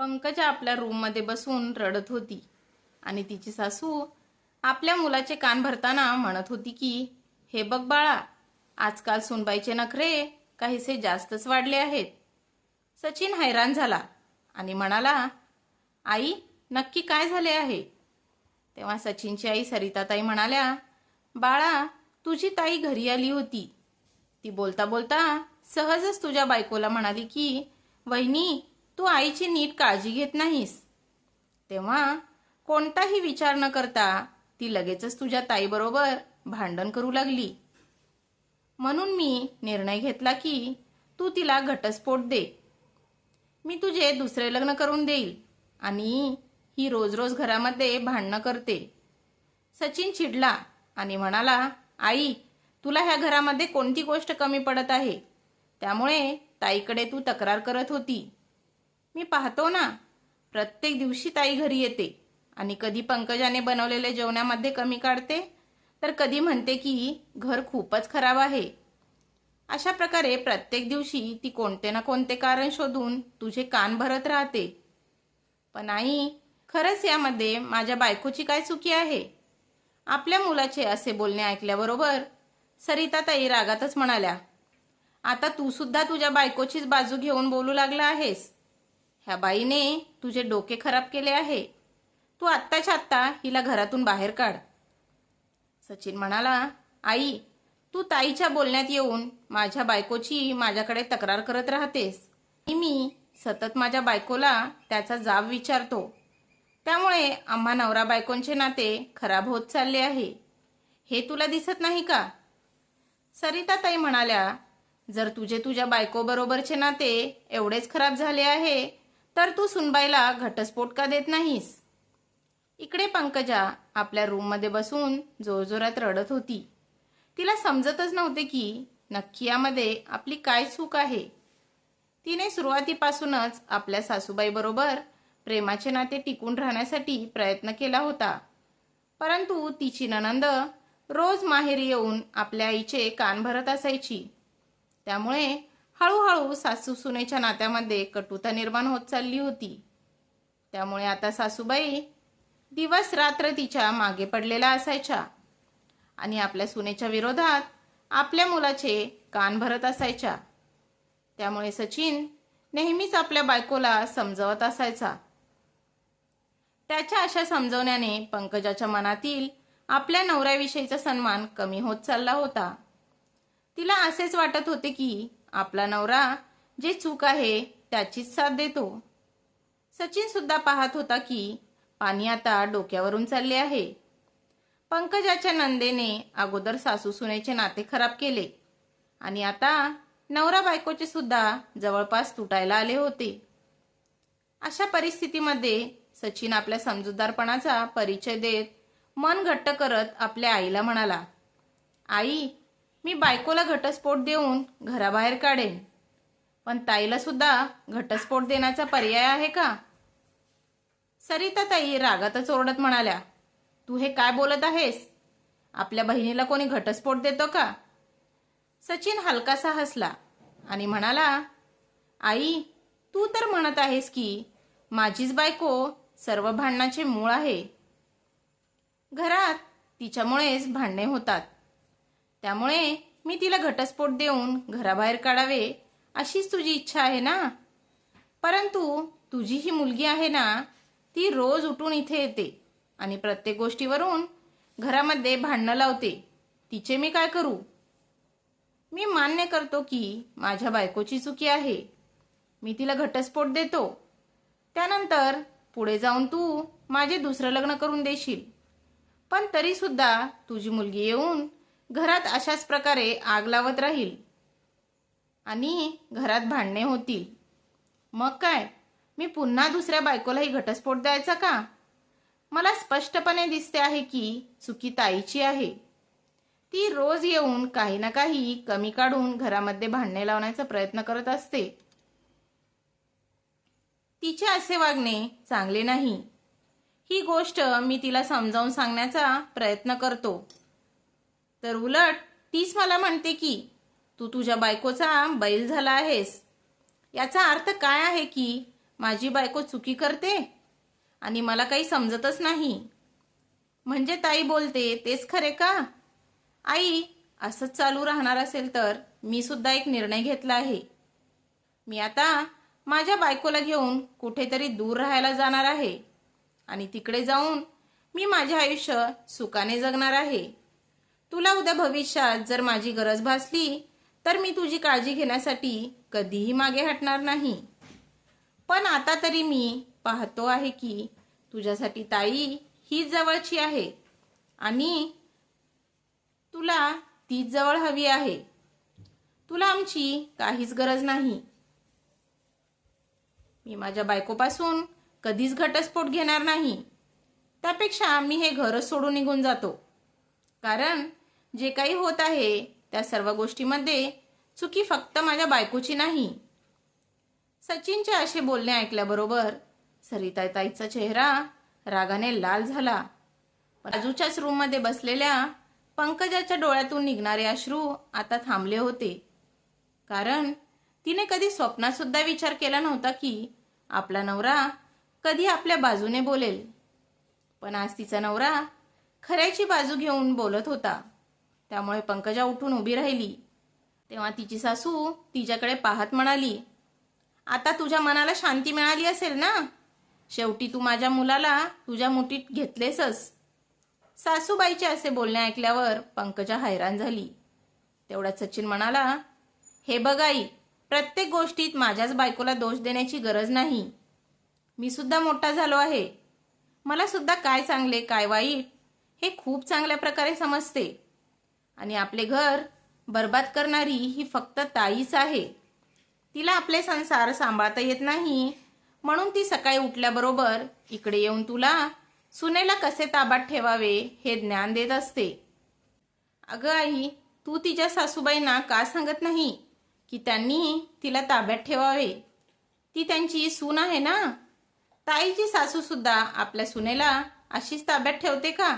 पंकजा आपल्या रूममध्ये बसून रडत होती. आणि तिची सासू आपल्या मुलाचे कान भरताना म्हणत होती की हे बघ बाळा आजकाल सुनबाईचे नखरे काहीसे जास्तच वाढले आहेत. सचिन हैराण झाला आणि म्हणाला आई नक्की काय झाले आहे? तेव्हा सचिनची आई सरिताताई म्हणाल्या बाळा तुझी ताई घरी आली होती. ती बोलता बोलता सहजच तुझ्या बायकोला म्हणाली की वहिनी तू आईची नीट काळजी घेत नाहीस. तेव्हा कोणताही विचार न करता ती लगेचच तुझ्या ताईबरोबर भांडण करू लागली. म्हणून मी निर्णय घेतला की तू तिला घटस्फोट दे. मी तुझे दुसरे लग्न करून देईल आणि ही रोज रोज घरामध्ये भांडणं करते. सचिन चिडला आणि म्हणाला आई तुला ह्या घरामध्ये कोणती गोष्ट कमी पडत आहे? त्यामुळे ताईकडे तू तक्रार करत होती. मी पाहतो ना. प्रत्येक दिवशी ताई घरी येते आणि कधी पंकजाने बनवलेल्या जेवणामध्ये कमी काढते तर कधी म्हणते की घर खूपच खराब आहे. अशा प्रकारे प्रत्येक दिवशी ती कोणते ना कोणते कारण शोधून तुझे कान भरत राहते. पण आई खरंच यामध्ये माझ्या बायकोची काय चुकी आहे? आपल्या मुलाचे असे बोलणे ऐकल्याबरोबर सरिता ताई रागातच म्हणाल्या आता तू सुद्धा तुझ्या बायकोचीच बाजू घेऊन बोलू लागला आहेस. ह्या बाईने तुझे डोके खराब केले आहे. तू आत्ताच्या आत्ता हिला घरातून बाहेर काढ. सचिन म्हणाला आई तू ताईच्या बोलण्यात येऊन माझ्या बायकोची माझ्याकडे तक्रार करत राहतेस. मी सतत माझ्या बायकोला त्याचा जाब विचारतो. त्यामुळे आम्हा नवरा बायकोंचे नाते खराब होत चालले आहे. हे तुला दिसत नाही का? सरिता ताई म्हणाल्या जर तुझे तुझ्या बायकोबरोबरचे नाते एवढेच खराब झाले आहे तर तू सुनबाईला घटस्फोट का देत नाहीस? इकडे पंकजा आपल्या रूममध्ये बसून जोरजोरात रडत होती. तिला समजतच नव्हते की नक्की यामध्ये आपली काय चूक आहे. तिने सुरुवातीपासूनच आपल्या सासूबाईबरोबर प्रेमाचे नाते टिकून राहण्यासाठी प्रयत्न केला होता. परंतु तिची ननंद रोज माहेरी येऊन आपल्या आईचे कान भरत असायची. त्यामुळे हळूहळू सासू सुनेच्या नात्यामध्ये कटुता निर्माण होत चालली होती. त्यामुळे आता सासूबाई दिवस रात्र तिच्यामागे पडलेल्या असायच्या आणि आपल्या सुनेच्या विरोधात आपल्या मुलाचे कान भरत असायच्या. त्यामुळे सचिन नेहमीच आपल्या बायकोला समजवत असायचा. त्याच्या अशा समजवण्याने पंकजाच्या मनातील आपल्या नवऱ्याविषयीचा सन्मान कमी होत चालला होता. तिला असेच वाटत होते की आपला नवरा जे चूक आहे त्याचीच साथ देतो. सचिन सुद्धा पाहत होता की पाणी आता डोक्यावरून चालले आहे. पंकजाच्या नंदेने अगोदर सासू सुनेचे नाते खराब केले आणि आता नवरा बायकोचे सुद्धा जवळपास तुटायला आले होते. अशा परिस्थितीमध्ये सचिन आपल्या समजूतदारपणाचा परिचय देत मन घट्ट करत आपल्या आईला म्हणाला आई मी बायकोला घटस्फोट देऊन घराबाहेर काढेन. पण ताईला सुद्धा घटस्फोट देण्याचा पर्याय आहे का? सरिता ताई रागातच ओरडत म्हणाल्या तू हे काय बोलत आहेस? आपल्या बहिणीला कोणी घटस्फोट देतो का? सचिन हलकासा हसला आणि म्हणाला आई तू तर म्हणत आहेस की माझीच बायको सर्व भांडणाचे मूळ आहे. घरात तिच्यामुळेच भांडणे होतात. त्यामुळे मी तिला घटस्फोट देऊन घराबाहेर काढावे अशीच तुझी इच्छा आहे ना? परंतु तुझी ही मुलगी आहे ना ती रोज उठून इथे येते आणि प्रत्येक गोष्टीवरून घरामध्ये भांडणं लावते. तिचे मी काय करू? मी मान्य करतो की माझ्या बायकोची चुकी आहे. मी तिला घटस्फोट देतो. त्यानंतर पुढे जाऊन तू माझे दुसरं लग्न करून देशील. पण तरी सुद्धा तुझी मुलगी येऊन घरात अशाच प्रकारे आग लावत राहील आणि घरात भांडणे होतील. मग काय? मी पुन्हा दुसऱ्या बायकोलाही घटस्फोट द्यायचा का? मला स्पष्टपणे दिसते आहे की चुकी ताईची आहे. ती रोज येऊन काही ना काही कमी काढून घरामध्ये भांडणे लावण्याचा प्रयत्न करत असते. तिचे असे वागणे चांगले नाही. ही गोष्ट मी तिला समजावून सांगण्याचा प्रयत्न करतो. तर उलट तीच मला म्हणते की तू तुझ्या बायकोचा बैल झाला आहेस. याचा अर्थ काय आहे की माझी बायको चुकी करते आणि मला काही समजतच नाही. म्हणजे ताई बोलते तेच खरे का? आई असंच चालू राहणार असेल तर मी सुद्धा एक निर्णय घेतला आहे. मी आता माझ्या बायकोला घेऊन कुठेतरी दूर राहायला जाणार आहे आणि तिकडे जाऊन मी माझे आयुष्य सुखाने जगणार आहे. तुला उद्या भविष्यात जर माझी गरज भासली तर मी तुझी काळजी घेण्यासाठी कधीही मागे हटणार नाही. पण आता तरी मी पाहतो आहे की तुझ्यासाठी ताई ही जवळची आहे आणि तुला तीच जवळ हवी आहे. तुला आमची काहीच गरज नाही. मी माझ्या बायकोपासून कधीच घटस्फोट घेणार नाही. त्यापेक्षा मी हे घर सोडून निघून जातो. कारण जे काही होत आहे त्या सर्व गोष्टीमध्ये चुकी फक्त माझ्या बायकोची नाही. सचिनचे असे बोलणे ऐकल्याबरोबर सरिताताईचा चेहरा रागाने लाल झाला. बाजूच्याच रूममध्ये बसलेल्या पंकजाच्या डोळ्यातून निघणारे अश्रू आता थांबले होते. कारण तिने कधी स्वप्नात सुद्धा विचार केला नव्हता की आपला नवरा कधी आपल्या बाजूने बोलेल. पण आज तिचा नवरा खऱ्याची बाजू घेऊन बोलत होता. त्यामुळे पंकजा उठून उभी राहिली. तेव्हा तिची सासू तिच्याकडे पाहत म्हणाली आता तुझ्या मनाला शांती मिळाली असेल ना? शेवटी तू माझ्या मुलाला तुझ्या मुठीत घेतलेसस. सासूबाईचे असे बोलणे ऐकल्यावर पंकजा हैराण झाली. तेवढ्यात सचिन म्हणाला हे बघाई प्रत्येक गोष्टीत माझ्याच बायकोला दोष देण्याची गरज नाही. मी सुद्धा मोठा झालो आहे. मला सुद्धा काय चांगले काय वाईट हे खूप चांगल्या प्रकारे समजते. आणि आपले घर बर्बाद करणारी ही फक्त ताईच आहे. तिला आपले संसार सांभाळता येत नाही. म्हणून ती सकाळी उठल्याबरोबर इकडे येऊन तुला सुनेला कसे ताबात ठेवावे हे ज्ञान देत असते. अगं आई तू तिच्या सासूबाईंना का सांगत नाही की त्यांनी तिला ताब्यात ठेवावे? ती त्यांची सून आहे ना? ताईची सासूसुद्धा आपल्या सुनेला अशीच ताब्यात ठेवते का?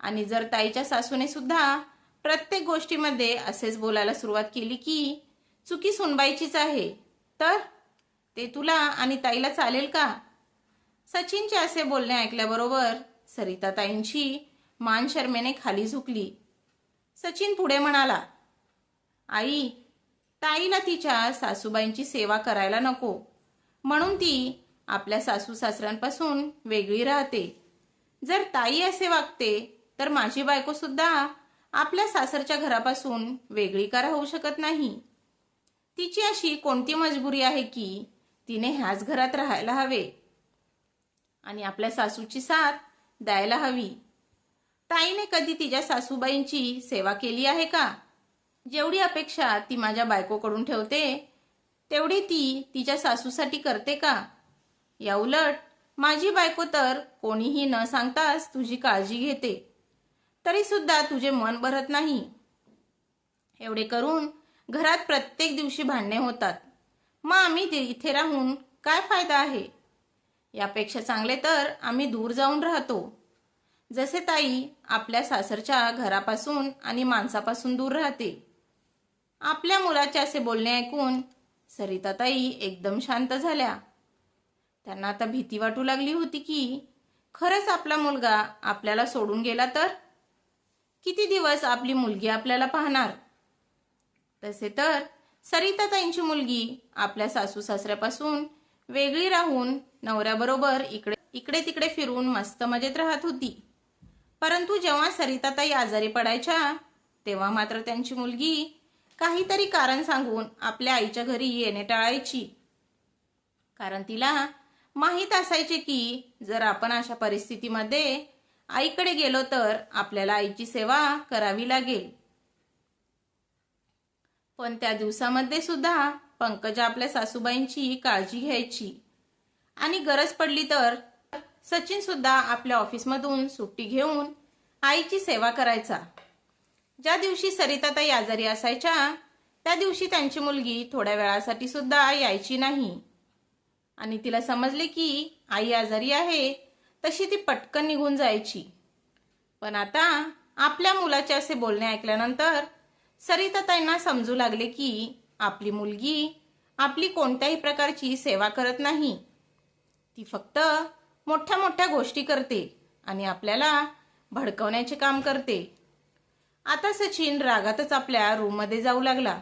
आणि जर ताईच्या सासूने सुद्धा प्रत्येक गोष्टीमध्ये असेच बोलायला सुरुवात केली की चुकी सुनबाईचीच आहे. तर? ते तुला आणि ताईला चालेल का? सचिनचे असे बोलणे ऐकल्याबरोबर सरिता ताईंची मान शर्मेने खाली झुकली. सचिन पुढे म्हणाला आई ताईला तिच्या सासूबाईंची सेवा करायला नको. म्हणून ती आपल्या सासू सासऱ्यांपासून वेगळी राहते. जर ताई असे वागते तर माझी बायको सुद्धा आपल्या सासरच्या घरापासून वेगळी का राहू शकत नाही. तिची अशी कोणती मजबुरी आहे की तिने ह्याच घरात राहायला हवे? आणि आपल्या सासूची साथ द्यायला हवी. ताईने कधी तिच्या सासूबाईंची सेवा केली आहे का? जेवढी अपेक्षा ती माझ्या बायकोकडून ठेवते तेवढी ती तिच्या सासूसाठी करते का? या उलट माझी बायको तर कोणीही न सांगताच तुझी काळजी घेते. तरी सुद्धा तुझे मन भरत नाही. एवढे करून घरात प्रत्येक दिवशी भांडणे होतात. मग आम्ही ते इथे राहून काय फायदा आहे? यापेक्षा चांगले तर आम्ही दूर जाऊन राहतो. जसे ताई आपल्या सासरच्या घरापासून आणि माणसापासून दूर राहते. आपल्या मुलाचे असे बोलणे ऐकून सरिता ताई एकदम शांत झाल्या. त्यांना आता भीती वाटू लागली होती की खरंच आपला मुलगा आपल्याला सोडून गेला तर? किती दिवस आपली मुलगी आपल्याला पाहणार? तसे तर सरिताताईंची मुलगी आपल्या सासू सासऱ्यापासून वेगळी राहून नवऱ्याबरोबर इकडे इकडे तिकडे फिरून मस्त मजेत राहत होती. परंतु जेव्हा सरिताताई आजारी पडायच्या तेव्हा मात्र त्यांची मुलगी काहीतरी कारण सांगून आपल्या आईच्या घरी येणे टाळायची. कारण तिला माहीत असायचे की जर आपण अशा परिस्थितीमध्ये आईकडे गेलो तर आपल्याला आईची सेवा करावी लागेल. पण त्या दिवसामध्ये सुद्धा पंकजा आपल्या सासूबाईंची काळजी घ्यायची. आणि गरज पडली तर सचिन सुद्धा आपल्या ऑफिसमधून सुट्टी घेऊन आईची सेवा करायचा. ज्या दिवशी सरिताताई आजारी असायच्या त्या दिवशी त्यांची मुलगी थोड्या वेळासाठी सुद्धा यायची नाही. आणि तिला समजले की आई आजारी आहे तशी ती पटकन निघून जायची. पण आता आपल्या मुलाचे असे बोलणे ऐकल्यानंतर सरिताताईंना समजू लागले की आपली मुलगी आपली कोणत्याही प्रकारची सेवा करत नाही. ती फक्त मोठ्या मोठ्या गोष्टी करते आणि आपल्याला भडकवण्याचे काम करते. आता सचिन रागातच आपल्या रूममध्ये जाऊ लागला.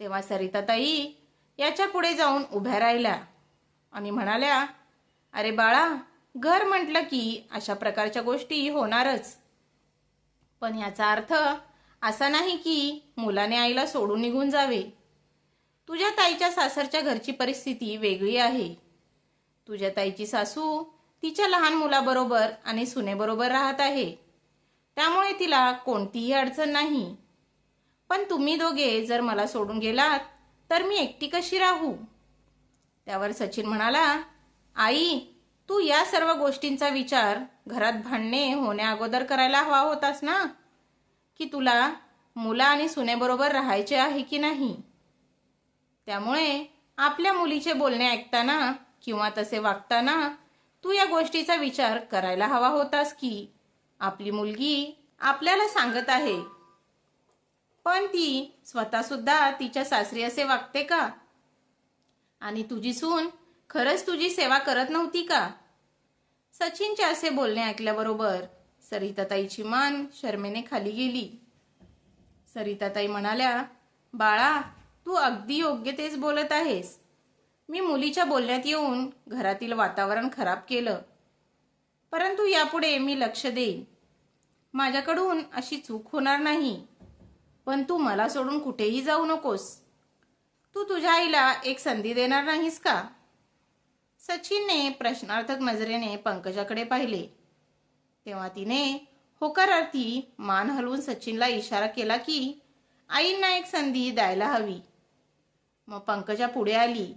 तेव्हा सरिताताई याच्यापुढे जाऊन उभ्या राहिल्या आणि म्हणाल्या अरे बाळा घर म्हटलं की अशा प्रकारच्या गोष्टी होणारच. पण याचा अर्थ असा नाही की मुलाने आईला सोडून निघून जावे. तुझ्या ताईच्या सासरच्या घरची परिस्थिती वेगळी आहे. तुझ्या ताईची सासू तिच्या लहान मुलाबरोबर आणि सुनेबरोबर राहत आहे. त्यामुळे तिला कोणतीही अडचण नाही. पण तुम्ही दोघे जर मला सोडून गेलात तर मी एकटी कशी राहू? त्यावर सचिन म्हणाला आई तू या सर्व गोष्टींचा विचार घरात भांडणे होण्या अगोदर करायला हवा होतास ना? की तुला मुला आणि सुनेबरोबर राहायचे आहे की नाही? त्यामुळे आपल्या मुलीचे बोलणे ऐकताना किंवा तसे वागताना तू या गोष्टीचा विचार करायला हवा होतास की आपली मुलगी आपल्याला सांगत आहे. पण ती स्वतः सुद्धा तिच्या सासरी असे वागते का? आणि तुझी सून खरंच तुझी सेवा करत नव्हती का? सचिनचे असे बोलणे ऐकल्याबरोबर सरिताताईची मान शर्मेने खाली गेली. सरिताताई म्हणाल्या बाळा तू अगदी योग्य तेच बोलत आहेस. मी मुलीच्या बोलण्यात येऊन घरातील वातावरण खराब केलं. परंतु यापुढे मी लक्ष देईन. माझ्याकडून अशी चूक होणार नाही. पण तू मला सोडून कुठेही जाऊ नकोस. तू तुझ्या आईला एक संधी देणार नाहीस का? सचिनने प्रश्नार्थक नजरेने पंकजाकडे पाहिले. तेव्हा तिने होकारार्थी मान हलवून सचिनला इशारा केला की आईंना एक संधी द्यायला हवी. मग पंकजा पुढे आली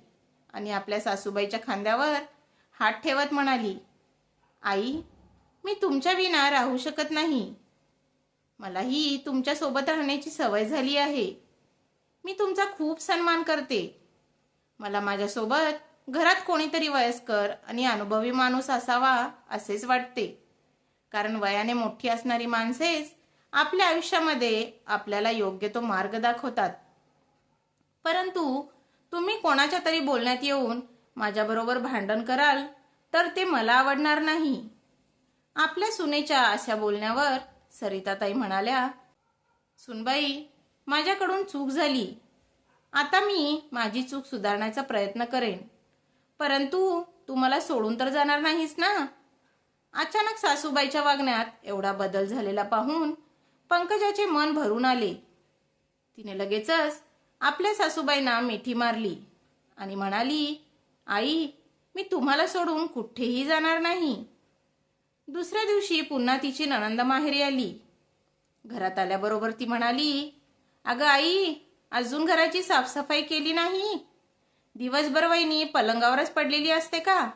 आणि आपल्या सासूबाईच्या खांद्यावर हात ठेवत म्हणाली आई मी तुमच्या विना राहू शकत नाही. मलाही तुमच्यासोबत राहण्याची सवय झाली आहे. मी तुमचा खूप सन्मान करते. मला माझ्यासोबत घरात कोणीतरी वयस्कर आणि अनुभवी माणूस असावा असेच वाटते. कारण वयाने मोठी असणारी माणसेच आपल्या आयुष्यामध्ये आपल्याला योग्य तो मार्ग दाखवतात. परंतु तुम्ही कोणाच्या तरी बोलण्यात येऊन माझ्याबरोबर भांडण कराल तर ते मला आवडणार नाही. आपल्या सुनेच्या अशा बोलण्यावर सरिताताई म्हणाल्या सुनबाई माझ्याकडून चूक झाली. आता मी माझी चूक सुधारण्याचा प्रयत्न करेन. परंतु तू मला सोडून तर जाणार नाहीस ना? अचानक सासूबाईच्या वागण्यात एवढा बदल झालेला पाहून पंकजाचे मन भरून आले. तिने लगेचच आपल्या सासूबाईंना मिठी मारली आणि म्हणाली आई मी तुम्हाला सोडून कुठेही जाणार नाही. दुसऱ्या दिवशी पुन्हा तिची नणंद माहेरी आली. घरात आल्याबरोबर ती म्हणाली अगं आई अजून घराची साफसफाई केली नाही. दिवसभर वहिनी पलंगावरच पडलेली असते का?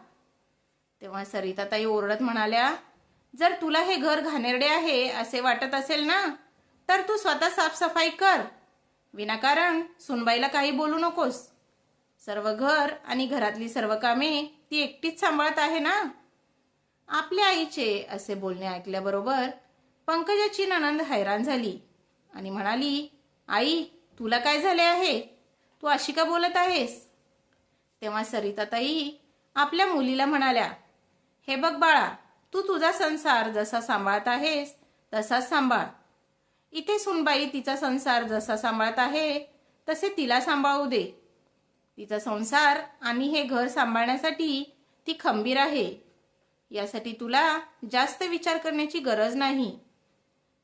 तेव्हा सरिताताई ओरडत म्हणाल्या जर तुला हे घर घाणेरडे आहे असे वाटत असेल ना तर तू स्वतः साफसफाई कर. विनाकारण सुनबाईला काही बोलू नकोस. सर्व घर आणि घरातली सर्व कामे ती एकटीच सांभाळत आहे ना? आपल्या आईचे असे बोलणे ऐकल्याबरोबर पंकजाची ननंद हैराण झाली आणि म्हणाली आई तुला काय झाले आहे? तू अशी का बोलत आहेस? तेव्हा सरिताताई आपल्या मुलीला म्हणाल्या हे बघ बाळा तू तुझा संसार जसा सांभाळत आहेस तसाच सांभाळ. इथे सुनबाई तिचा संसार जसा सांभाळत आहे तसे तिला सांभाळू दे. तिचा संसार आणि हे घर सांभाळण्यासाठी ती खंबीर आहे. यासाठी तुला जास्त विचार करण्याची गरज नाही.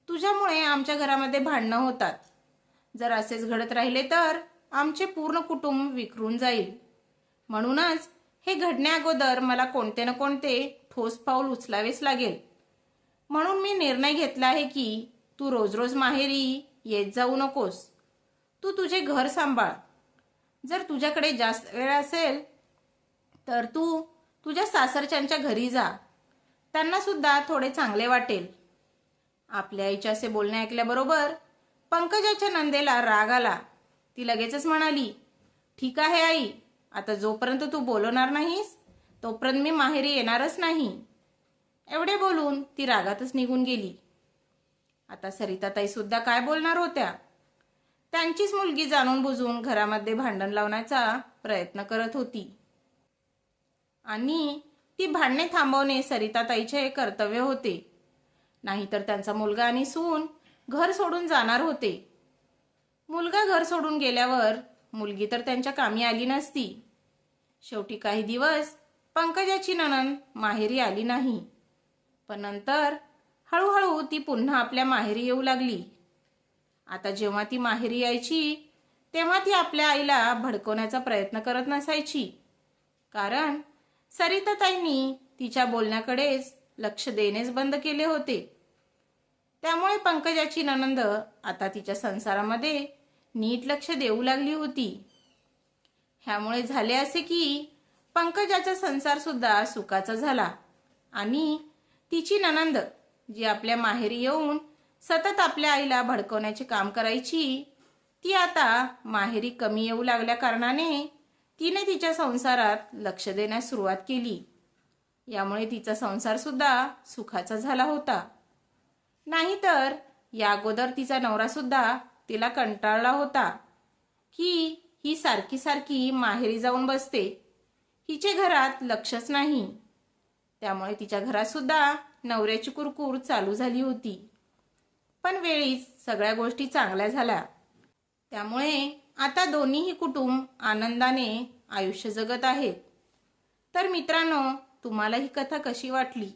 तुझ्यामुळे आमच्या घरामध्ये भांडणं होतात. जर असेच घडत राहिले तर आमचे पूर्ण कुटुंब विखरून जाईल. म्हणूनच हे घडण्याअगोदर मला कोणते ना कोणते ठोस पाऊल उचलावेच लागेल. म्हणून मी निर्णय घेतला आहे की तू रोज रोज माहेरी येत जाऊ नकोस. तू तुझे घर सांभाळ. जर तुझ्याकडे जास्त वेळ असेल तर तू तुझ्या सासरच्यांच्या घरी जा. त्यांना सुद्धा थोडे चांगले वाटेल. आपल्या आईच्या असे बोलणे ऐकल्याबरोबर पंकजाच्या नंदेला राग आला. ती लगेचच म्हणाली ठीक आहे आई आता जोपर्यंत तू बोलवणार नाहीस तोपर्यंत मी माहेरी येणारच नाही. एवढे बोलून ती रागातच निघून गेली. आता सरिताताई सुद्धा काय बोलणार होत्या? त्यांचीच मुलगी जाणून बुजून घरामध्ये भांडण लावण्याचा प्रयत्न करत होती. आणि ती भांडणे थांबवणे सरिताताईचे कर्तव्य होते. नाहीतर त्यांचा मुलगा आणि सून घर सोडून जाणार होते. मुलगा घर सोडून गेल्यावर मुलगी तर त्यांच्या कामी आली नसती. शेवटी काही दिवस पंकजाची नणंद माहेरी आली नाही. पण नंतर हळूहळू ती पुन्हा आपल्या माहेरी येऊ लागली. आता जेव्हा ती माहेरी यायची तेव्हा ती आपल्या आईला भडकवण्याचा प्रयत्न करत नसायची. कारण सरिताताईंनी तिच्या बोलण्याकडेच लक्ष देणेच बंद केले होते. त्यामुळे पंकजाची ननंद आता तिच्या संसारामध्ये नीट लक्ष देऊ लागली होती. ह्यामुळे झाले असे की पंकजाचा संसार सुद्धा सुखाचा झाला. आणि तिची ननंद जी आपल्या माहेरी येऊन सतत आपल्या आईला भडकवण्याचे काम करायची ती आता माहेरी कमी येऊ लागल्या कारणाने तिने तिच्या संसारात लक्ष देण्यास सुरुवात केली. यामुळे तिचा संसार सुद्धा सुखाचा झाला होता. नाहीतर या अगोदर तिचा नवरा सुद्धा तिला कंटाळला होता की ही सारखी सारखी माहेरी जाऊन बसते. हिचे घरात लक्षच नाही. त्यामुळे तिच्या घरात सुद्धा नवऱ्याची कुरकूर चालू झाली होती. पण वेळीच सगळ्या गोष्टी चांगल्या झाल्या. त्यामुळे आता दोन्हीही कुटुंब आनंदाने आयुष्य जगत आहेत. तर मित्रांनो तुम्हाला ही कथा कशी वाटली?